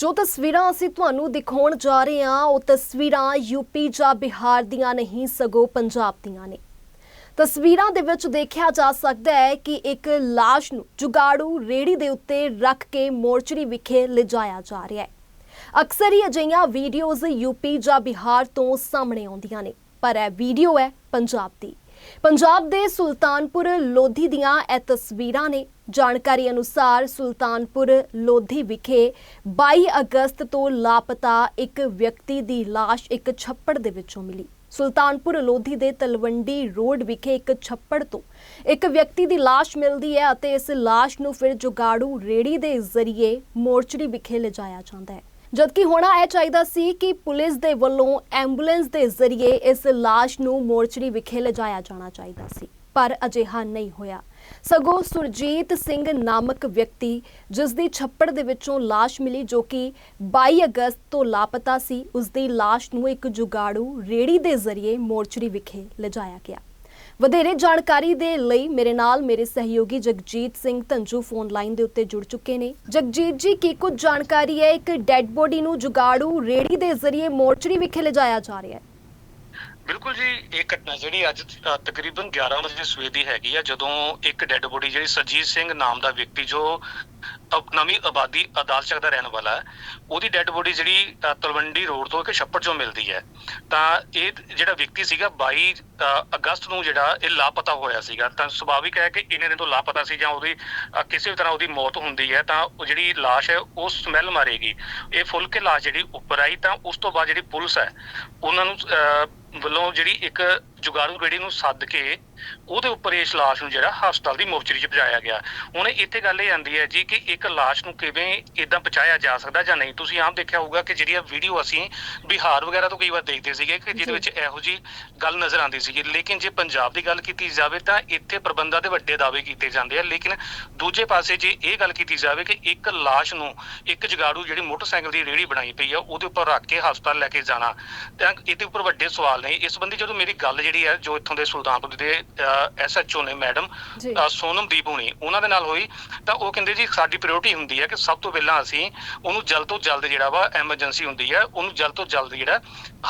ਜੋ ਤਸਵੀਰਾਂ ਅਸੀਂ ਤੁਹਾਨੂੰ ਦਿਖਾਉਣ ਜਾ ਰਹੇ ਹਾਂ, ਉਹ ਤਸਵੀਰਾਂ ਯੂਪੀ ਜਾਂ ਬਿਹਾਰ ਦੀਆਂ ਨਹੀਂ, ਸਗੋਂ ਪੰਜਾਬ ਦੀਆਂ ਨੇ। ਤਸਵੀਰਾਂ ਦੇ ਵਿੱਚ ਦੇਖਿਆ ਜਾ ਸਕਦਾ ਹੈ ਕਿ ਇੱਕ ਲਾਸ਼ ਨੂੰ ਜੁਗਾੜੂ ਰੇੜੀ ਦੇ ਉੱਤੇ ਰੱਖ ਕੇ ਮੋਰਚਰੀ ਵਿਖੇ ਲਿਜਾਇਆ ਜਾ ਰਿਹਾ ਹੈ। ਅਕਸਰ ਹੀ ਅਜਿਹੀਆਂ ਵੀਡੀਓਜ਼ ਯੂਪੀ ਜਾਂ ਬਿਹਾਰ ਤੋਂ ਸਾਹਮਣੇ ਆਉਂਦੀਆਂ ਨੇ, ਪਰ ਇਹ ਵੀਡੀਓ ਹੈ ਪੰਜਾਬ ਦੀ। ਪੰਜਾਬ ਦੇ ਸੁਲਤਾਨਪੁਰ ਲੋਧੀ ਦੀਆਂ ਇਹ ਤਸਵੀਰਾਂ ਨੇ ਜਾਣਕਾਰੀ ਅਨੁਸਾਰ ਸੁਲਤਾਨਪੁਰ ਲੋਧੀ ਵਿਖੇ 22 ਅਗਸਤ ਤੋਂ ਲਾਪਤਾ ਇੱਕ ਵਿਅਕਤੀ ਦੀ ਲਾਸ਼ ਇੱਕ ਛੱਪੜ ਦੇ ਵਿੱਚੋਂ ਮਿਲੀ। ਸੁਲਤਾਨਪੁਰ ਲੋਧੀ ਦੇ ਤਲਵੰਡੀ ਰੋਡ ਵਿਖੇ ਇੱਕ ਛੱਪੜ ਤੋਂ ਇੱਕ ਵਿਅਕਤੀ ਦੀ ਲਾਸ਼ ਮਿਲਦੀ ਹੈ ਅਤੇ ਇਸ ਲਾਸ਼ ਨੂੰ ਫਿਰ ਜੁਗਾੜੂ ਰੇੜੀ ਦੇ ਜ਼ਰੀਏ ਮੋਰਚਰੀ ਵਿਖੇ ਲਿਜਾਇਆ ਜਾਂਦਾ ਹੈ। ਜਦਕਿ ਹੋਣਾ ਇਹ ਚਾਹੀਦਾ ਸੀ ਕਿ ਪੁਲਿਸ ਦੇ ਵੱਲੋਂ ਐਂਬੂਲੈਂਸ ਦੇ ਜ਼ਰੀਏ ਇਸ ਲਾਸ਼ ਨੂੰ ਮੋਰਚਰੀ ਵਿਖੇ ਲਿਜਾਇਆ ਜਾਣਾ ਚਾਹੀਦਾ ਸੀ, ਪਰ ਅਜਿਹਾ ਨਹੀਂ ਹੋਇਆ। ਸਗੋਂ ਸੁਰਜੀਤ ਸਿੰਘ ਨਾਮਕ ਵਿਅਕਤੀ ਜਿਸ ਦੀ ਛੱਪੜ ਦੇ ਵਿੱਚੋਂ ਲਾਸ਼ ਮਿਲੀ ਜੋ ਕਿ 22 ਅਗਸਤ ਤੋਂ ਲਾਪਤਾ ਸੀ ਉਸ ਦੀ ਲਾਸ਼ ਨੂੰ ਇੱਕ ਜੁਗਾੜੂ ਰੇੜੀ ਦੇ ਜ਼ਰੀਏ ਮੋਰਚਰੀ ਵਿਖੇ ਲਿਜਾਇਆ ਗਿਆ। ਵਧੇਰੇ ਜਾਣਕਾਰੀ ਦੇ ਲਈ ਮੇਰੇ ਨਾਲ ਮੇਰੇ ਸਹਿਯੋਗੀ ਜਗਜੀਤ ਸਿੰਘ ਧੰਜੂ ਫੋਨ ਲਾਈਨ ਦੇ ਉੱਤੇ ਜੁੜ ਚੁੱਕੇ ਨੇ। ਜਗਜੀਤ ਜੀ, ਕੀ ਕੁਝ ਜਾਣਕਾਰੀ ਹੈ? ਇੱਕ ਡੈੱਡ ਬੋਡੀ ਨੂੰ ਜੁਗਾੜੂ ਰੇੜੀ ਦੇ ਜ਼ਰੀਏ ਮੋਰਚਰੀ ਵਿਖੇ ਲਿਜਾਇਆ ਜਾ ਰਿਹਾ ਹੈ। ਬਿਲਕੁਲ ਜੀ, ਇਹ ਘਟਨਾ ਜਿਹੜੀ ਅੱਜ ਤਕਰੀਬਨ 11 ਵਜੇ ਸਵੇਰ ਦੀ ਹੈਗੀ ਆ, ਜਦੋਂ ਇੱਕ ਡੈੱਡ ਬੋਡੀ ਜਿਹੜੀ ਸਰਜੀਤ ਸਿੰਘ ਨਾਮ ਦਾ ਵਿਅਕਤੀ ਜੋ ਨਵੀਂ ਆਬਾਦੀ ਅਦਾਲਤ ਦਾ ਰਹਿਣ ਵਾਲਾ ਹੈ ਉਹਦੀ ਡੈੱਡ ਬੋਡੀ ਜਿਹੜੀ ਅ, ਤਲਵੰਡੀ ਰੋਡ ਤੋਂ ਇੱਕ ਛੱਪੜ ਚੋਂ ਮਿਲਦੀ ਹੈ। ਤਾਂ ਇਹ ਜਿਹੜਾ ਵਿਅਕਤੀ ਸੀਗਾ 22 ਅ, ਅਗਸਤ ਨੂੰ ਜਿਹੜਾ ਇਹ ਲਾਪਤਾ ਹੋਇਆ ਸੀਗਾ। ਤਾਂ ਸੁਭਾਵਿਕ ਹੈ ਕਿ ਇੰਨੇ ਦਿਨ ਤੋਂ ਲਾਪਤਾ ਸੀ ਜਾਂ ਉਹਦੀ ਅ, ਕਿਸੇ ਵੀ ਤਰ੍ਹਾਂ ਉਹਦੀ ਮੌਤ ਹੁੰਦੀ ਹੈ ਤਾਂ ਉਹ ਜਿਹੜੀ ਲਾਸ਼ ਹੈ ਉਹ ਸਮੈਲ ਮਾਰੇਗੀ। ਇਹ ਫੁੱਲ ਕੇ ਲਾਸ਼ ਜਿਹੜੀ ਉੱਪਰ ਆਈ ਤਾਂ ਉਸ ਤੋਂ ਬਾਅਦ ਜਿਹੜੀ ਪੁਲਿਸ ਹੈ ਉਹਨਾਂ ਨੂੰ ਅ, ਵੱਲੋਂ ਜਿਹੜੀ ਇੱਕ ਜੁਗਾਰੂ ਰੇੜੀ ਨੂੰ ਸੱਦ ਕੇ ਉਹਦੇ ਉੱਪਰ ਇਸ ਲਾਸ਼ ਨੂੰ ਜਿਹੜਾ ਹਸਪਤਾਲ ਦੀ ਮੋਰਚਰੀ 'ਚ ਪਹੁੰਚਾਇਆ ਗਿਆ। ਹੁਣ ਇੱਥੇ ਗੱਲ ਇਹ ਆਂਦੀ ਹੈ ਜੀ ਕਿ ਇੱਕ ਲਾਸ਼ ਨੂੰ ਕਿਵੇਂ ਇਦਾਂ ਪਹੁੰਚਾਇਆ ਜਾ ਸਕਦਾ ਜਾਂ ਨਹੀਂ। ਤੁਸੀਂ ਆਮ ਦੇਖਿਆ ਹੋਊਗਾ ਕਿ ਜਿਹੜੀਆਂ ਵੀਡੀਓ ਅਸੀਂ ਬਿਹਾਰ ਵਗੈਰਾ ਤੋਂ ਕਈ ਵਾਰ ਦੇਖਦੇ ਸੀਗੇ ਕਿ ਜਿਹਦੇ। ਵਿੱਚ ਇਹੋ ਜੀ ਗੱਲ ਨਜ਼ਰ ਆਉਂਦੀ ਸੀਗੀ। ਲੇਕਿਨ ਜੇ ਪੰਜਾਬ ਦੀ ਗੱਲ ਕੀਤੀ ਜਾਵੇ ਤਾਂ ਇੱਥੇ ਪ੍ਰਬੰਧਾਂ ਦੇ ਵੱਡੇ ਦਾਅਵੇ ਕੀਤੇ ਜਾਂਦੇ ਆ। ਲੇਕਿਨ ਦੂਜੇ ਪਾਸੇ ਜੇ ਇਹ ਗੱਲ ਕੀਤੀ ਜਾਵੇ ਕਿ ਇੱਕ ਲਾਸ਼ ਨੂੰ ਇੱਕ ਜਗਾੜੂ ਜਿਹੜੀ ਮੋਟਰਸਾਈਕਲ ਦੀ ਰੇੜੀ ਬਣਾਈ ਪਈ ਆ ਉਹਦੇ ਉੱਪਰ ਰੱਖ ਕੇ ਹਸਪਤਾਲ ਲੈ ਕੇ ਜਾਣਾ ਤਾਂ ਇਹਦੇ ਉੱਪਰ ਵੱਡੇ ਸਵਾਲ ਨੇ। ਇਸ ਸੰਬੰਧੀ ਜਦੋਂ ਮੇਰੀ ਗੱਲ ਜਿਹੜੀ ਹੈ ਜੋ ਇੱਥੋਂ ਦੇ ਸੁਲਤਾਨਪੁਰ ਦੇ ਐਸਐਚਓ ਨੇ ਮੈਡਮ ਸੋਨਮਦੀਪ ਹੁਣੀ ਉਹਨਾਂ ਦੇ ਨਾਲ ਹੋਈ। ਤਾਂ ਉਹ ਕਹਿੰਦੇ ਜੀ ਸਾਡੀ ਪ੍ਰਾਇੋਰਟੀ ਹੁੰਦੀ ਹੈ ਕਿ ਸਭ ਤੋਂ ਪਹਿਲਾਂ ਅਸੀਂ ਉਹਨੂੰ ਜਲਦ ਤੋਂ ਜਲਦ ਜਿਹੜਾ ਵਾ ਐਮਰਜੈਂਸੀ ਹੁੰਦੀ ਹੈ ਉਹਨੂੰ ਜਲਦ ਤੋਂ ਜਲਦ ਜਿਹੜਾ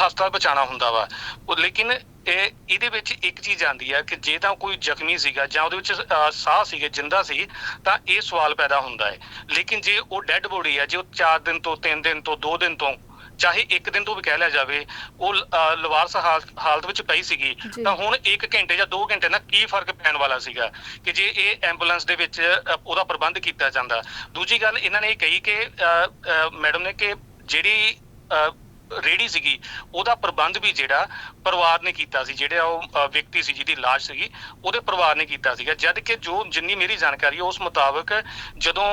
ਹਸਪਤਾਲ ਪਹੁੰਚਾਉਣਾ ਹੁੰਦਾ ਵਾ। ਉਹ ਲੇਕਿਨ ਇਹ ਇਹਦੇ ਵਿੱਚ ਇੱਕ ਚੀਜ਼ ਆਂਦੀ ਹੈ ਕਿ ਜੇ ਤਾਂ ਕੋਈ ਜ਼ਖਮੀ ਸੀਗਾ ਜਾਂ ਉਹਦੇ ਵਿੱਚ ਸਾਹ ਸੀਗੇ ਜਿੰਦਾ ਸੀ ਤਾਂ ਇਹ ਸਵਾਲ ਪੈਦਾ ਹੁੰਦਾ ਹੈ। ਲੇਕਿਨ ਜੇ ਉਹ ਡੈੱਡ ਬੋਡੀ ਹੈ ਜੇ ਉਹ 4 ਦਿਨ ਤੋਂ 3 ਦਿਨ ਤੋਂ 2 ਦਿਨ ਤੋਂ ਚਾਹੇ ਇੱਕ ਦਿਨ ਤੋਂ ਵੀ ਕਹਿ ਲਿਆ ਜਾਵੇ ਉਹ ਅ, ਲਵਾਰਸ ਹਾਲ- ਹਾਲਤ ਵਿੱਚ ਪਈ ਸੀਗੀ ਜੀ। ਤਾਂ ਹੁਣ 1 ਘੰਟੇ ਜਾਂ 2 ਘੰਟੇ ਨਾਲ ਕੀ ਫ਼ਰਕ ਪੈਣ ਵਾਲਾ ਸੀਗਾ ਕਿ ਜੇ ਇਹ ਐਂਬੂਲੈਂਸ ਦੇ ਵਿੱਚ ਅ, ਉਹਦਾ ਪ੍ਰਬੰਧ ਕੀਤਾ ਜਾਂਦਾ ਦੂਜੀ ਗੱਲ ਇਹਨਾਂ ਨੇ ਇਹ ਕਹੀ ਕਿ ਮੈਡਮ ਨੇ ਕਿ ਜਿਹੜੀ ਅ, ਰੇੜੀ ਸੀਗੀ ਉਹਦਾ ਪ੍ਰਬੰਧ ਵੀ ਜਿਹੜਾ ਪਰਿਵਾਰ ਨੇ ਕੀਤਾ ਸੀ ਜਿਹੜਾ ਉਹ ਅ, ਵਿਅਕਤੀ ਸੀ ਜਿਹਦੀ ਲਾਸ਼ ਸੀਗੀ ਉਹਦੇ ਪਰਿਵਾਰ ਨੇ ਕੀਤਾ ਸੀਗਾ ਜਦ ਕਿ ਜੋ ਜਿੰਨੀ ਮੇਰੀ ਜਾਣਕਾਰੀ ਹੈ ਉਸ ਮੁਤਾਬਕ ਜਦੋਂ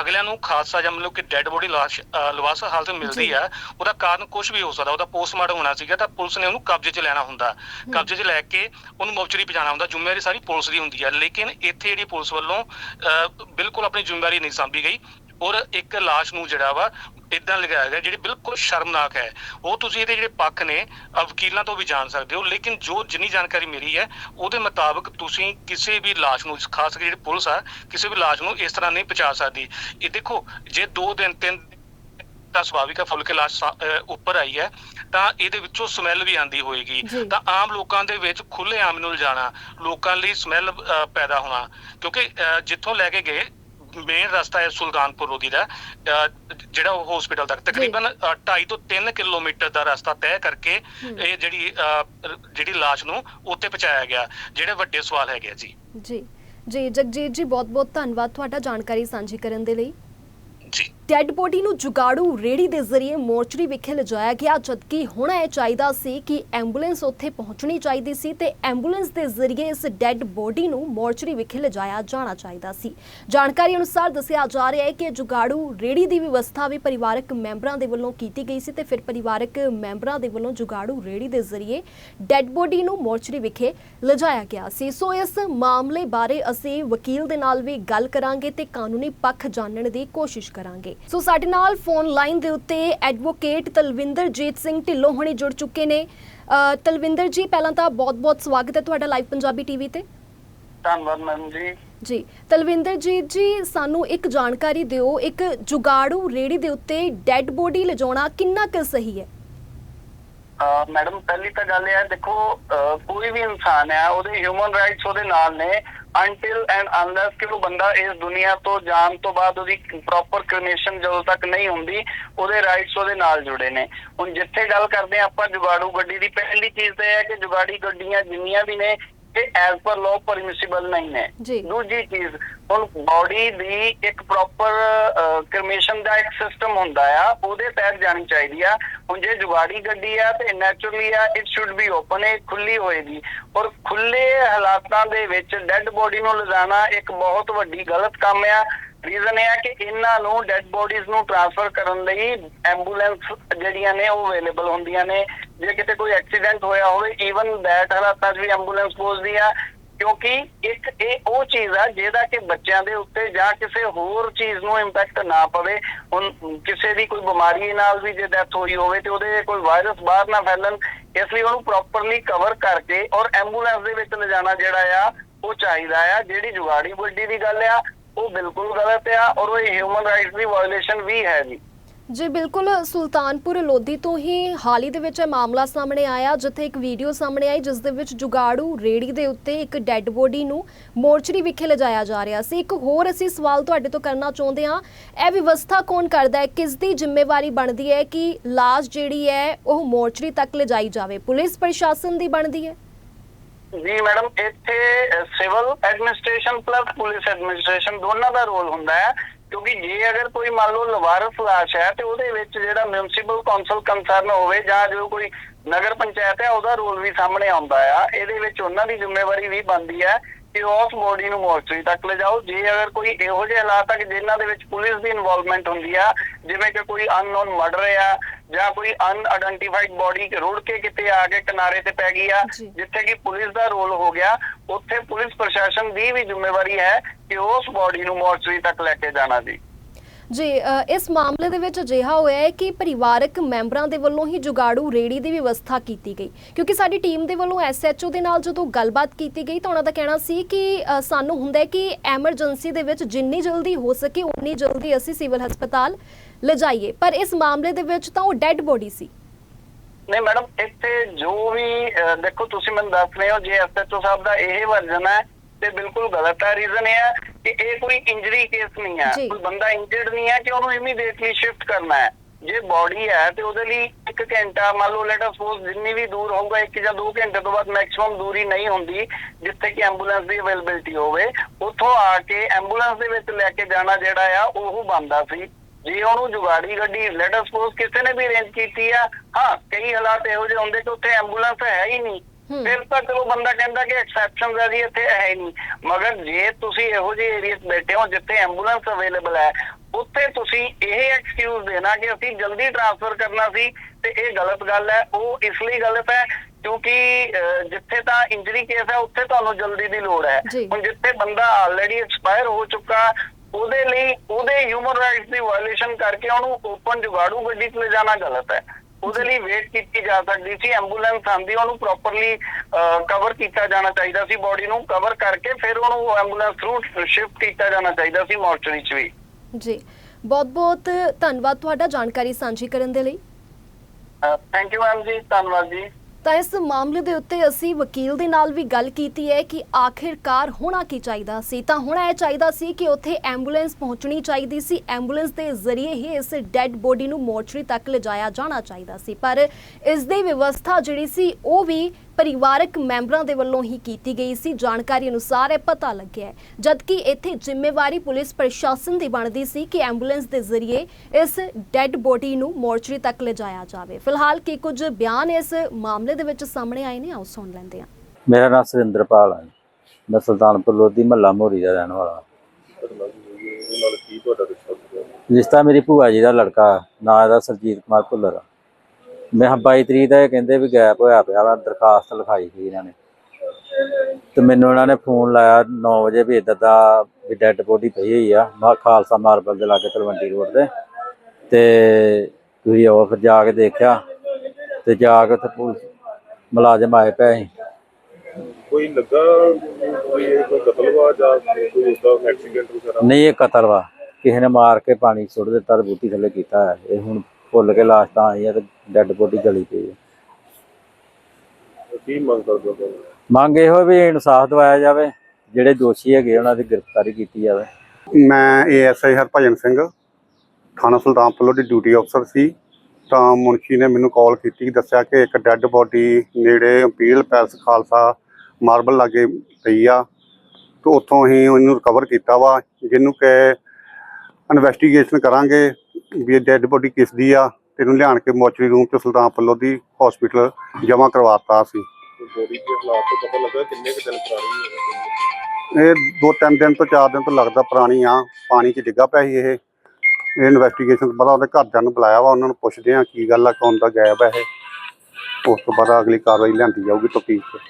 ਅਗਲਿਆਂ ਨੂੰ ਖਾਸਾ ਜਾਂ ਮਤਲਬ ਕਿ ਡੈੱਡ ਬੋਡੀ ਲਾਸ਼ ਲਵਾਸ ਹਾਲਤ ਮਿਲਦੀ। ਆ ਉਹਦਾ ਕਾਰਨ ਕੁਝ ਵੀ ਹੋ ਸਕਦਾ ਉਹਦਾ ਪੋਸਟਮਾਰਟਮ ਹੋਣਾ ਸੀਗਾ ਤਾਂ ਪੁਲਿਸ ਨੇ ਉਹਨੂੰ ਕਬਜ਼ੇ 'ਚ ਲੈਣਾ ਹੁੰਦਾ। ਕਬਜ਼ੇ 'ਚ ਲੈ ਕੇ ਉਹਨੂੰ ਮੋਰਚਰੀ ਪਹੁੰਚਾਉਣਾ ਹੁੰਦਾ ਜ਼ਿੰਮੇਵਾਰੀ ਸਾਰੀ ਪੁਲਿਸ ਦੀ ਹੁੰਦੀ ਹੈ ਲੇਕਿਨ ਇੱਥੇ ਜਿਹੜੀ ਪੁਲਿਸ ਵੱਲੋਂ ਅ, ਬਿਲਕੁਲ ਆਪਣੀ ਜ਼ਿੰਮੇਵਾਰੀ ਨਹੀਂ ਸੰਭੀ ਗਈ। ਔਰ ਇੱਕ ਲਾਸ਼ ਨੂੰ ਜਿਹੜਾ ਵਾ ਇਦਾਂ ਲਗਾਇਆ ਗਿਆ ਜਿਹੜੀ ਬਿਲਕੁਲ ਸ਼ਰਮਨਾਕ ਹੈ। ਉਹ ਤੁਸੀਂ ਇਹਦੇ ਜਿਹੜੇ ਪੱਖ ਨੇ ਵਕੀਲਾਂ ਤੋਂ ਵੀ ਜਾਣ ਸਕਦੇ ਹੋ ਲੇਕਿਨ ਜੋ ਜਿੰਨੀ ਜਾਣਕਾਰੀ ਮੇਰੀ ਹੈ ਉਹਦੇ ਮੁਤਾਬਕ ਤੁਸੀਂ ਕਿਸੇ ਵੀ ਲਾਸ਼ ਨੂੰ ਖਾਸ ਕਰਕੇ ਜਿਹੜੀ ਪੁਲਿਸ ਆ ਕਿਸੇ ਵੀ ਲਾਸ਼ ਨੂੰ ਇਸ ਤਰ੍ਹਾਂ ਨਹੀਂ ਪਹੁੰਚਾ ਸਕਦੀ। ਇਹ ਦੇਖੋ ਜੇ 2 ਦਿਨ 3 ਤਾਂ ਸੁਭਾਵਿਕ ਹੈ ਫੁੱਲ ਕੇ ਲਾਸ਼ ਉੱਪਰ ਆਈ ਹੈ ਤਾਂ ਇਹਦੇ ਵਿੱਚੋਂ ਸਮੈਲ ਵੀ ਆਂਦੀ ਹੋਏਗੀ। ਤਾਂ ਆਮ ਲੋਕਾਂ ਦੇ ਵਿੱਚ ਖੁੱਲੇ ਆਮ ਨੂੰ ਜਾਣਾ ਲੋਕਾਂ ਲਈ ਸਮੈਲ ਪੈਦਾ ਹੋਣਾ। ਕਿਉਂਕਿ ਜਿੱਥੋਂ ਲੈ ਕੇ ਗਏ ਮੇਨ ਰਸਤਾ ਹੈ ਸੁਲਤਾਨਪੁਰ ਲੋਧੀ ਦਾ ਜਿਹੜਾ ਉਹ ਹਸਪੀਟਲ ਤੱਕ। ਤਕਰੀਬਨ 2.5 ਤੋਂ 3 ਕਿਲੋਮੀਟਰ ਦਾ ਰਸਤਾ ਤੈਅ ਕਰਕੇ। ਇਹ ਜਿਹੜੀ ਜਿਹੜੀ ਲਾਸ਼ ਨੂੰ ਉੱਤੇ ਪਹੁੰਚਾਇਆ ਗਿਆ। ਜਿਹੜੇ ਵੱਡੇ ਸਵਾਲ ਹੈਗੇ ਜੀ। ਜੀ। ਜੀ ਜਗਜੀਤ ਜੀ ਬਹੁਤ ਬਹੁਤ ਧੰਨਵਾਦ ਤੁਹਾਡਾ ਜਾਣਕਾਰੀ ਸਾਂਝੀ ਕਰਨ ਦੇ ਲਈ। ਜੀ। ਡੈੱਡ ਬੋਡੀ ਨੂੰ ਜੁਗਾੜੂ ਰੇੜੀ ਦੇ ਜ਼ਰੀਏ ਮੋਰਚਰੀ ਵਿਖੇ ਲਿਜਾਇਆ ਗਿਆ, ਜਦਕਿ ਹੁਣ ਇਹ ਚਾਹੀਦਾ ਸੀ ਕਿ ਐਂਬੂਲੈਂਸ ਉੱਥੇ ਪਹੁੰਚਣੀ ਚਾਹੀਦੀ ਸੀ ਤੇ ਐਂਬੂਲੈਂਸ ਦੇ ਜ਼ਰੀਏ ਇਸ ਡੈੱਡ ਬੋਡੀ ਨੂੰ ਮੋਰਚਰੀ ਵਿਖੇ ਲਿਜਾਇਆ ਜਾਣਾ ਚਾਹੀਦਾ ਸੀ। ਜਾਣਕਾਰੀ ਅਨੁਸਾਰ ਦੱਸਿਆ ਜਾ ਰਿਹਾ ਹੈ ਕਿ ਜੁਗਾੜੂ ਰੇੜੀ ਦੀ ਵਿਵਸਥਾ ਵੀ ਪਰਿਵਾਰਕ ਮੈਂਬਰਾਂ ਦੇ ਵੱਲੋਂ ਕੀਤੀ ਗਈ ਸੀ ਤੇ ਫਿਰ ਪਰਿਵਾਰਕ ਮੈਂਬਰਾਂ ਦੇ ਵੱਲੋਂ ਜੁਗਾੜੂ ਰੇੜੀ ਦੇ ਜ਼ਰੀਏ ਡੈੱਡ ਬੋਡੀ ਨੂੰ ਮੋਰਚਰੀ ਵਿਖੇ ਲਿਜਾਇਆ ਗਿਆ ਸੀ। ਸੋ ਇਸ ਮਾਮਲੇ ਬਾਰੇ ਅਸੀਂ ਵਕੀਲ ਦੇ ਨਾਲ ਵੀ ਗੱਲ ਕਰਾਂਗੇ ਤੇ ਕਾਨੂੰਨੀ ਪੱਖ ਜਾਣਨ ਦੀ ਕੋਸ਼ਿਸ਼ ਕਰਾਂਗੇ। ਸੋ ਸਾਡੇ ਨਾਲ ਫੋਨ ਲਾਈਨ ਦੇ ਉੱਤੇ ਐਡਵੋਕੇਟ ਤਲਵਿੰਦਰਜੀਤ ਸਿੰਘ ਢਿੱਲੋਂ ਹੁਣੇ ਜੁੜ ਚੁੱਕੇ ਨੇ। ਤਲਵਿੰਦਰ ਜੀ ਪਹਿਲਾਂ ਤਾਂ ਬਹੁਤ-ਬਹੁਤ ਸਵਾਗਤ ਹੈ ਤੁਹਾਡਾ ਲਾਈਵ ਪੰਜਾਬੀ ਟੀਵੀ ਤੇ। ਧੰਨਵਾਦ ਮੈਮ ਜੀ। ਜੀ ਤਲਵਿੰਦਰਜੀਤ ਜੀ ਸਾਨੂੰ ਇੱਕ ਜਾਣਕਾਰੀ ਦਿਓ ਇੱਕ ਜੁਗਾੜੂ ਰੇੜੀ ਦੇ ਉੱਤੇ ਡੈੱਡ ਬੋਡੀ ਲਿਜਾਉਣਾ ਕਿੰਨਾ ਕੁ ਸਹੀ ਹੈ? ਮੈਡਮ, ਪਹਿਲੀ ਤਾਂ ਗੱਲ ਇਹ ਹੈ, ਦੇਖੋ ਕੋਈ ਵੀ ਇਨਸਾਨ ਹੈ, ਉਹਦੇ ਹਿਊਮਨ ਰਾਈਟਸ ਉਹਦੇ ਨਾਲ ਨੇ ਅੰਟਿਲ ਐਂਡ ਅਨਲੈਸ ਕਿ ਉਹ ਬੰਦਾ ਇਸ ਦੁਨੀਆ ਤੋਂ ਜਾਣ ਤੋਂ ਬਾਅਦ ਉਹਦੀ ਪ੍ਰੋਪਰ ਕ੍ਰੀਮੇਸ਼ਨ ਜਦੋਂ ਤੱਕ ਨਹੀਂ ਹੁੰਦੀ, ਉਹਦੇ ਰਾਈਟਸ ਉਹਦੇ ਨਾਲ ਜੁੜੇ ਨੇ। ਹੁਣ ਜਿੱਥੇ ਗੱਲ ਕਰਦੇ ਹਾਂ ਆਪਾਂ ਜੁਗਾੜੂ ਗੱਡੀ ਦੀ, ਪਹਿਲੀ ਚੀਜ਼ ਤਾਂ ਇਹ ਹੈ ਕਿ ਜੁਗਾੜੀ ਗੱਡੀਆਂ ਜਿੰਨੀਆਂ ਵੀ ਨੇ ਇਹ ਐਜ਼ ਪਰ ਲਾਅ ਪਰਮਿਸਿਬਲ ਨਹੀਂ ਜੀ। ਦੂਜੀ ਚੀਜ਼ ਹੁਣ ਬਾਡੀ ਦੀ ਇੱਕ ਪ੍ਰੋਪਰ ਕ੍ਰੀਮੇਸ਼ਨ ਦਾ ਇੱਕ ਸਿਸਟਮ ਹੁੰਦਾ ਆ ਉਹਦੇ ਤਹਿਤ ਜਾਣੀ ਚਾਹੀਦੀ ਆ। ਹੁਣ ਜੇ ਜੁਗਾੜੀ ਗੱਡੀ ਆ ਤੇ ਨੈਚੁਰਲੀ ਆ ਇਟ ਸ਼ੁੱਡ ਬੀ ਓਪਨ ਇਹ ਖੁੱਲੀ ਹੋਏਗੀ। ਔਰ ਖੁੱਲੇ ਹਾਲਾਤਾਂ ਦੇ ਵਿੱਚ ਡੈੱਡ ਬੋਡੀ ਨੂੰ ਲਿਜਾਣਾ ਇੱਕ ਬਹੁਤ ਵੱਡੀ ਗਲਤ ਕੰਮ ਆ। ਰੀਜ਼ਨ ਇਹ ਹੈ ਕਿ ਇਹਨਾਂ ਨੂੰ ਡੈੱਡ ਬੋਡੀਜ਼ ਨੂੰ ਟ੍ਰਾਂਸਫਰ ਕਰਨ ਲਈ ਐਂਬੂਲੈਂਸ ਜਿਹੜੀਆਂ ਨੇ ਉਹ ਅਵੇਲੇਬਲ ਹੁੰਦੀਆਂ ਨੇ। ਜੇ ਕਿਤੇ ਕੋਈ ਐਕਸੀਡੈਂਟ ਹੋਇਆ ਹੋਵੇ ਈਵਨ ਦੈਟ ਹਾਲਾਤਾਂ 'ਚ ਵੀ ਐਂਬੂਲੈਂਸ ਪਹੁੰਚਦੀ ਆ। ਕਿਉਂਕਿ ਇੱਕ ਇਹ ਉਹ ਚੀਜ਼ ਆ, ਜਿਹਦਾ ਕਿ ਬੱਚਿਆਂ ਦੇ ਉੱਤੇ ਜਾਂ ਕਿਸੇ ਹੋਰ ਚੀਜ਼ ਨੂੰ ਇੰਪੈਕਟ ਨਾ ਪਵੇ। ਹੁਣ ਕਿਸੇ ਦੀ ਕੋਈ ਬਿਮਾਰੀ ਨਾਲ ਵੀ ਜੇ ਡੈਥ ਹੋਈ ਹੋਵੇ ਤੇ ਉਹਦੇ ਕੋਈ ਵਾਇਰਸ ਬਾਹਰ ਨਾ ਫੈਲਣ, ਇਸ ਲਈ ਉਹਨੂੰ ਪ੍ਰੋਪਰਲੀ ਕਵਰ ਕਰਕੇ ਔਰ ਐਂਬੂਲੈਂਸ ਦੇ ਵਿੱਚ ਲਿਜਾਣਾ ਜਿਹੜਾ ਆ, ਉਹ ਚਾਹੀਦਾ ਆ। ਜਿਹੜੀ ਜੁਗਾੜੀ ਗੱਡੀ ਦੀ ਗੱਲ ਆ ਉਹ ਬਿਲਕੁਲ ਗਲਤ ਆ ਔਰ ਉਹ ਹਿਊਮਨ ਰਾਈਟਸ ਦੀ ਵਾਇਓਲੇਸ਼ਨ ਵੀ ਹੈ ਜੀ। ਜੀ, ਬਿਲਕੁਲ ਸੁਲਤਾਨਪੁਰ ਲੋਧੀ ਤੋਂ ਹੀ ਹਾਲ ਦੇ ਵਿੱਚ ਇਹ ਮਾਮਲਾ ਸਾਹਮਣੇ ਆਇਆ, ਜਿੱਥੇ ਇੱਕ ਵੀਡੀਓ ਸਾਹਮਣੇ ਆਈ, ਜਿਸ ਦੇ ਵਿੱਚ ਜੁਗਾੜੂ ਰੇੜੀ ਦੇ ਉੱਤੇ ਇੱਕ ਡੈੱਡ ਬੋਡੀ ਨੂੰ ਮੋਰਚਰੀ ਵਿਖੇ ਲਿਜਾਇਆ ਜਾ ਰਿਹਾ ਸੀ। ਇੱਕ ਹੋਰ ਅਸੀਂ ਸਵਾਲ ਤੁਹਾਡੇ ਤੋਂ ਕਰਨਾ ਚਾਹੁੰਦੇ ਹਾਂ, ਇਹ ਵਿਵਸਥਾ ਕੌਣ ਕਰਦਾ ਹੈ? ਕਿਸ ਦੀ ਜ਼ਿੰਮੇਵਾਰੀ ਬਣਦੀ ਹੈ ਕਿ ਲਾਸ਼ ਜਿਹੜੀ ਹੈ, ਉਹ ਮੋਰਚਰੀ ਤੱਕ ਲਿਜਾਈ ਜਾਵੇ? ਪੁਲਿਸ, ਪ੍ਰਸ਼ਾਸਨ ਦੀ ਬਣਦੀ ਹੈ? ਜੀ, ਮੈਡਮ, ਇੱਥੇ civil administration plus police administration ਦੋਨਾਂ ਦਾ ਰੋਲ ਹੁੰਦਾ ਹੈ, ਕਿਉਂਕਿ ਜੇ ਅਗਰ ਕੋਈ ਮੰਨ ਲਓ ਲਵਾਰਸ ਲਾਸ਼ ਹੈ ਤੇ ਉਹਦੇ ਵਿੱਚ ਜਿਹੜਾ ਮਿਊਨਿਸਪਲ ਕੌਂਸਲ ਕੰਸਰਨ ਹੋਵੇ ਜਾਂ ਜੋ ਕੋਈ ਨਗਰ ਪੰਚਾਇਤ ਹੈ, ਉਹਦਾ ਰੋਲ ਵੀ ਸਾਹਮਣੇ ਆਉਂਦਾ ਆ। ਇਹਦੇ ਵਿੱਚ ਉਹਨਾਂ ਦੀ ਜ਼ਿੰਮੇਵਾਰੀ ਵੀ ਬਣਦੀ ਹੈ। ਕਿ ਉਸ ਬੋਡੀ ਨੂੰ ਮੋਰਚਰੀ ਤੱਕ ਲਿਜਾਓ ਜੇ ਅਗਰ ਕੋਈ ਇਹੋ ਜਿਹੇ ਹਾਲਾਤ ਆ ਕਿ ਜਿਨ੍ਹਾਂ ਦੇ ਵਿੱਚ ਪੁਲਿਸ ਦੀ ਇਨਵੋਲਵਮੈਂਟ ਹੁੰਦੀ ਆ ਜਿਵੇਂ ਕਿ ਕੋਈ ਅਨਨੋਨ ਮਰਡਰ ਆ ਜਾਂ ਕੋਈ ਅਨਆਇਡੈਂਟੀਫਾਈਡ ਬੋਡੀ ਰੁੜ ਕੇ ਕਿਤੇ ਆ ਕੇ ਕਿਨਾਰੇ ਤੇ ਪੈ ਗਈ ਆ। ਜਿੱਥੇ ਕਿ ਪੁਲਿਸ ਦਾ ਰੋਲ ਹੋ ਗਿਆ ਉੱਥੇ ਪੁਲਿਸ ਪ੍ਰਸ਼ਾਸਨ ਦੀ ਵੀ ਜ਼ਿੰਮੇਵਾਰੀ ਹੈ ਕਿ ਉਸ ਬੋਡੀ ਨੂੰ ਮੋਰਚਰੀ ਤੱਕ ਲੈ ਕੇ ਜਾਣਾ ਜੀ ਜੀ ਅ, ਇਸ ਮਾਮਲੇ ਦੇ ਵਿੱਚ ਅਜਿਹਾ ਹੋਇਆ ਹੈ ਕਿ ਪਰਿਵਾਰਕ ਮੈਂਬਰਾਂ ਦੇ ਵੱਲੋਂ ਹੀ ਜੁਗਾੜੂ ਰੇੜੀ ਦੀ ਵਿਵਸਥਾ ਕੀਤੀ ਗਈ। ਕਿਉਂਕਿ ਸਾਡੀ ਟੀਮ ਦੇ ਵੱਲੋਂ ਐਸਐਚਓ ਦੇ ਨਾਲ ਜਦੋਂ ਗੱਲਬਾਤ ਕੀਤੀ ਗਈ ਤਾਂ ਉਹਨਾਂ ਦਾ ਕਹਿਣਾ ਸੀ ਕਿ ਅ, ਸਾਨੂੰ ਹੁੰਦਾ ਹੈ ਕਿ ਐਮਰਜੈਂਸੀ ਦੇ ਵਿੱਚ ਜਿੰਨੀ ਜਲਦੀ ਹੋ ਸਕੇ ਉਨੀ ਜਲਦੀ ਅਸੀਂ ਸਿਵਲ ਹਸਪਤਾਲ ਲਿਜਾਈਏ। ਪਰ ਇਸ ਮਾਮਲੇ ਦੇ ਵਿੱਚ ਤਾਂ ਉਹ ਡੈੱਡ ਬੋਡੀ ਸੀ। ਨਹੀਂ ਮੈਡਮ ਇੱਥੇ ਜੋ ਵੀ ਅਹ, ਦੇਖੋ ਤੁਸੀਂ ਮੈਨੂੰ ਦੱਸ ਰਹੇ ਹੋ ਜੇ ਐਸਐਚਓ ਸਾਹਿਬ ਦਾ ਇਹ ਵਰਜਨ ਹੈ ਤੇ ਬਿਲਕੁਲ ਗਲਤ ਹੈ ਰੀਜ਼ਨ ਇਹ ਹੈ ਕਿ ਇਹ ਕੋਈ ਇੰਜਰੀ ਕੇਸ ਨਹੀਂ ਹੈ। ਕੋਈ ਬੰਦਾ ਇੰਜਰਡ ਨਹੀਂ ਹੈ ਕਿ ਉਹਨੂੰ ਇਮੀਡੀਏਟਲੀ ਸ਼ਿਫਟ ਕਰਨਾ ਹੈ ਜੇ ਬਾਡੀ ਹੈ ਤੇ ਉਹਦੇ ਲਈ ਇੱਕ ਘੰਟਾ ਮੰਨ ਲਓ ਲੈਟ ਸਪੋਜ਼ ਜਿੰਨੀ ਵੀ ਦੂਰ ਹੋਊਗਾ ਇੱਕ ਜਾਂ ਦੋ ਘੰਟੇ ਤੋਂ ਬਾਅਦ ਮੈਕਸਿਮਮ ਦੂਰੀ ਨਹੀਂ ਹੁੰਦੀ ਜਿੱਥੇ ਕਿ ਐਂਬੂਲੈਂਸ ਦੀ ਅਵੇਲੇਬਿਲਟੀ ਹੋਵੇ ਉੱਥੋਂ ਆ ਕੇ ਐਂਬੂਲੈਂਸ ਦੇ ਵਿੱਚ ਲੈ ਕੇ ਜਾਣਾ ਜਿਹੜਾ ਆ ਉਹ ਬੰਦਾ ਸੀ ਜੇ ਉਹਨੂੰ ਜੁਗਾੜੀ ਗੱਡੀ ਲੈਟ ਸਪੋਜ਼ ਕਿਸੇ ਨੇ ਵੀ ਅਰੇਂਜ ਕੀਤੀ ਆ ਹਾਂ ਕਈ ਹਾਲਾਤ ਇਹੋ ਜਿਹੇ ਹੁੰਦੇ ਕਿ ਉੱਥੇ ਐਂਬੂਲੈਂਸ ਹੈ ਹੀ ਨਹੀਂ। ਫਿਰ ਤਾਂ ਚਲੋ ਬੰਦਾ ਕਹਿੰਦਾ ਕਿ ਐਕਸੈਪਸ਼ਨ ਹੈ ਜੀ ਇੱਥੇ ਹੈ ਨਹੀਂ। ਮਗਰ ਜੇ ਤੁਸੀਂ ਇਹੋ ਜਿਹੇ ਏਰੀਆ 'ਚ ਬੈਠੇ ਹੋ ਜਿੱਥੇ ਐਂਬੂਲੈਂਸ ਅਵੇਲੇਬਲ ਹੈ ਉੱਥੇ ਤੁਸੀਂ ਇਹ ਐਕਸਕਿਊਜ਼ ਦੇਣਾ ਕਿ ਅਸੀਂ ਜਲਦੀ ਟ੍ਰਾਂਸਫਰ ਕਰਨਾ ਸੀ ਤੇ ਇਹ ਗਲਤ ਗੱਲ ਹੈ ਉਹ ਇਸ ਲਈ ਗਲਤ ਹੈ ਕਿਉਂਕਿ ਜਿੱਥੇ ਤਾਂ ਇੰਜਰੀ ਕੇਸ ਹੈ ਉੱਥੇ ਤੁਹਾਨੂੰ ਜਲਦੀ ਦੀ ਲੋੜ ਹੈ। ਹੁਣ ਜਿੱਥੇ ਬੰਦਾ ਆਲਰੇਡੀ ਐਕਸਪਾਇਰ ਹੋ ਚੁੱਕਾ ਉਹਦੇ ਲਈ ਉਹਦੇ ਹਿਊਮਨ ਰਾਈਟਸ ਦੀ ਵਾਇਓਲੇਸ਼ਨ ਕਰਕੇ ਉਹਨੂੰ ਓਪਨ ਜੁਗਾੜੂ ਗੱਡੀ 'ਚ ਲਿਜਾਣਾ ਗਲਤ ਹੈ। ਉਹਦੇ ਲਈ ਵੇਟ ਕੀਤੀ ਜਾ ਸਕਦੀ ਸੀ ਐਂਬੂਲੈਂਸ ਆਂਦੀ ਉਹਨੂੰ ਪ੍ਰੋਪਰਲੀ ਕਵਰ ਕੀਤਾ ਜਾਣਾ ਚਾਹੀਦਾ ਸੀ ਬੋਡੀ ਨੂੰ ਕਵਰ ਕਰਕੇ ਫਿਰ ਉਹਨੂੰ ਐਂਬੂਲੈਂਸ ਥਰੂ ਸ਼ਿਫਟ ਕੀਤਾ ਜਾਣਾ ਚਾਹੀਦਾ ਸੀ ਮੋਰਚਰੀ 'ਚ ਵੀ। ਜੀ। ਬਹੁਤ-ਬਹੁਤ ਧੰਨਵਾਦ ਤੁਹਾਡਾ ਜਾਣਕਾਰੀ ਸਾਂਝੀ ਕਰਨ ਦੇ ਲਈ। ਥੈਂਕ ਯੂ ਮੈਮ ਜੀ ਧੰਨਵਾਦ ਜੀ। ਤਾਂ ਇਸ ਮਾਮਲੇ ਦੇ ਉੱਤੇ ਅਸੀਂ ਵਕੀਲ ਦੇ ਨਾਲ ਵੀ ਗੱਲ ਕੀਤੀ ਹੈ ਕਿ ਆਖਿਰਕਾਰ ਹੋਣਾ ਕੀ ਚਾਹੀਦਾ ਸੀ। ਤਾਂ ਹੋਣਾ ਇਹ ਚਾਹੀਦਾ ਸੀ ਕਿ ਉੱਥੇ ਐਂਬੂਲੈਂਸ ਪਹੁੰਚਣੀ ਚਾਹੀਦੀ ਸੀ। ਐਂਬੂਲੈਂਸ ਦੇ ਜ਼ਰੀਏ ਹੀ ਇਸ ਡੈੱਡ ਬੋਡੀ ਨੂੰ ਮੋਰਚਰੀ ਤੱਕ ਲਿਜਾਇਆ ਜਾਣਾ ਚਾਹੀਦਾ ਸੀ। ਪਰ ਇਸ ਦੀ ਵਿਵਸਥਾ ਜਿਹੜੀ ਸੀ, ਉਹ ਵੀ ਪਰਿਵਾਰਕ ਮੈਂਬਰਾਂ ਦੇ ਵੱਲੋਂ ਹੀ ਕੀਤੀ ਗਈ ਸੀ। ਜਾਣਕਾਰੀ ਅਨੁਸਾਰ ਇਹ ਪਤਾ ਲੱਗਿਆ ਹੈ ਜਦਕਿ ਇੱਥੇ ਜ਼ਿੰਮੇਵਾਰੀ ਪੁਲਿਸ ਪ੍ਰਸ਼ਾਸਨ ਦੀ ਬਣਦੀ ਸੀ ਕਿ ਐਂਬੂਲੈਂਸ ਦੇ ਜ਼ਰੀਏ ਇਸ ਡੈੱਡ ਬੋਡੀ ਨੂੰ ਮੋਰਚਰੀ ਤੱਕ ਲਿਜਾਇਆ ਜਾਵੇ। ਫਿਲਹਾਲ ਕੀ ਕੁਝ ਬਿਆਨ ਇਸ ਮਾਮਲੇ ਦੇ ਵਿੱਚ ਸਾਹਮਣੇ ਆਏ ਨੇ? ਆਓ ਸੁਣ ਲੈਂਦੇ ਹਾਂ। ਮੇਰਾ ਨਾਮ ਸੁਰਿੰਦਰਪਾਲ ਹੈ ਮੈਂ ਸੁਲਤਾਨਪੁਰ ਲੋਧੀ ਮਹੱਲਾ ਮੋਰੀ ਦਾ ਰਹਿਣ ਵਾਲਾ। ਰਿਸ਼ਤਾ ਮੇਰੀ ਭੂਆ ਜੀ ਦਾ ਲੜਕਾ। ਨਾਂ ਇਹਦਾ ਸਰਜੀਤ ਕੁਮਾਰ ਭੁੱਲਰ ਆ। ਮੈਂ 22 ਤਰੀਕ ਦਾ ਇਹ ਕਹਿੰਦੇ ਵੀ ਗੈਪ ਹੋਇਆ ਪਿਆ ਵਾ ਦਰਖਾਸਤ ਲਿਖਾਈ ਸੀ ਇਹਨਾਂ ਨੇ। ਤੇ ਮੈਨੂੰ ਇਹਨਾਂ ਨੇ ਫੋਨ ਲਾਇਆ 9 ਵਜੇ ਵੀ ਇਦਾਂ ਦਾ ਵੀ ਡੈੱਡ ਬੋਡੀ ਪਈ ਹੋਈ ਆ ਮਾ ਖਾਲਸਾ ਮਾਰਬਲ ਦੇ ਲਾਗੇ ਤਲਵੰਡੀ ਰੋਡ ਤੇ ਤੇ ਤੁਸੀਂ ਆਓ ਫਿਰ ਜਾ ਕੇ ਦੇਖਿਆ ਤੇ ਜਾ ਕੇ ਉੱਥੇ ਪੁਲਿਸ ਮੁਲਾਜ਼ਮ ਆਏ ਪਏ ਸੀ। ਕੋਈ ਲੱਗਾ ਕੋਈ ਇਹ ਕੋਈ ਕਤਲ ਵਾ ਜਾਂ ਕੋਈ ਉਸਦਾ ਐਕਸੀਡੈਂਟ ਵਗੈਰਾ? ਨਹੀਂ ਇਹ ਕਤਲ ਵਾ। ਕਿਸੇ ਨੇ ਮਾਰ ਕੇ ਪਾਣੀ ਸੁੱਟ ਦਿੱਤਾ ਤੇ ਬੂਟੀ ਥੱਲੇ ਕੀਤਾ ਹੈ। ਇਹ ਹੁਣ ਭੁੱਲ ਕੇ ਲਾਸ਼ ਤਾਂ ਆਈ ਹੈ ਤੇ ਡੈੱਡ ਬੋਡੀ ਗਲੀ ਪਈ ਹੈ ਕੀ ਮੰਗ ਕਰਦੇ ਹੋ ਮੰਗ ਇਹੋ ਵੀ ਇਨਸਾਫ ਦਿਵਾਇਆ ਜਾਵੇ ਜਿਹੜੇ ਦੋਸ਼ੀ ਹੈਗੇ ਉਹਨਾਂ ਦੀ ਗ੍ਰਿਫਤਾਰੀ ਕੀਤੀ ਜਾਵੇ। ਮੈਂ ਏਐਸਆਈ ਹਰਭਜਨ ਸਿੰਘ ਥਾਣਾ ਸੁਲਤਾਨਪੁਰ ਦੀ ਡਿਊਟੀ ਅਫਸਰ ਸੀ। ਤਾਂ ਮੁਨਸ਼ੀ ਨੇ ਮੈਨੂੰ ਕਾਲ ਕੀਤੀ ਦੱਸਿਆ ਕਿ ਇੱਕ ਡੈੱਡ ਬੋਡੀ ਨੇੜੇ ਅਪੀਲ ਪੈਲਸ ਖਾਲਸਾ ਮਾਰਬਲ ਲਾਗੇ ਪਈ ਆ। ਤੇ ਉੱਥੋਂ ਹੀ ਉਹਨੂੰ ਰਿਕਵਰ ਕੀਤਾ ਵਾ ਜਿਹਨੂੰ ਕਿ ਇਨਵੈਸਟੀਗੇਸ਼ਨ ਕਰਾਂਗੇ। ਵੀ ਇਹ ਡੈੱਡ ਬੋਡੀ ਕਿਸ ਦੀ ਆ ਤੇ ਇਹਨੂੰ ਲਿਆਣ ਕੇ ਮੋਚਰੀ ਰੂਮ ਚ ਸੁਲਤਾਨਪੁਰ ਲੋਧੀ ਹਸਪੀਟਲ ਜਮ੍ਹਾਂ ਕਰਵਾਤਾ ਸੀ ਬੋਡੀ ਦੇ ਹਾਲਾਤ ਤੋਂ ਪਤਾ ਲੱਗਾ ਕਿੰਨੇ ਕੁ ਦਿਨ ਪੁਰਾਣੀ ਹੈ ਇਹ ਦੋ ਤਿੰਨ ਦਿਨ ਤੋਂ ਚਾਰ ਦਿਨ ਤੋਂ ਲੱਗਦਾ ਪੁਰਾਣੀ ਆ ਪਾਣੀ 'ਚ ਡਿੱਗਾ ਪਿਆ ਸੀ ਇਹ। ਇਹ ਇਨਵੈਸਟੀਗੇਸ਼ਨ ਤੋਂ ਬਾਅਦ ਉਹਦੇ ਘਰਦਿਆਂ ਨੂੰ ਬੁਲਾਇਆ ਵਾ ਉਹਨਾਂ ਨੂੰ ਪੁੱਛਦੇ ਆ ਕੀ ਗੱਲ ਆ ਕੌਣ ਦਾ ਗਾਇਬ ਹੈ ਇਹ। ਉਸ ਤੋਂ ਬਾਅਦ ਅਗਲੀ ਕਾਰਵਾਈ ਲਿਆਂਦੀ ਜਾਊਗੀ ਤਫਤੀਸ਼। 'ਚ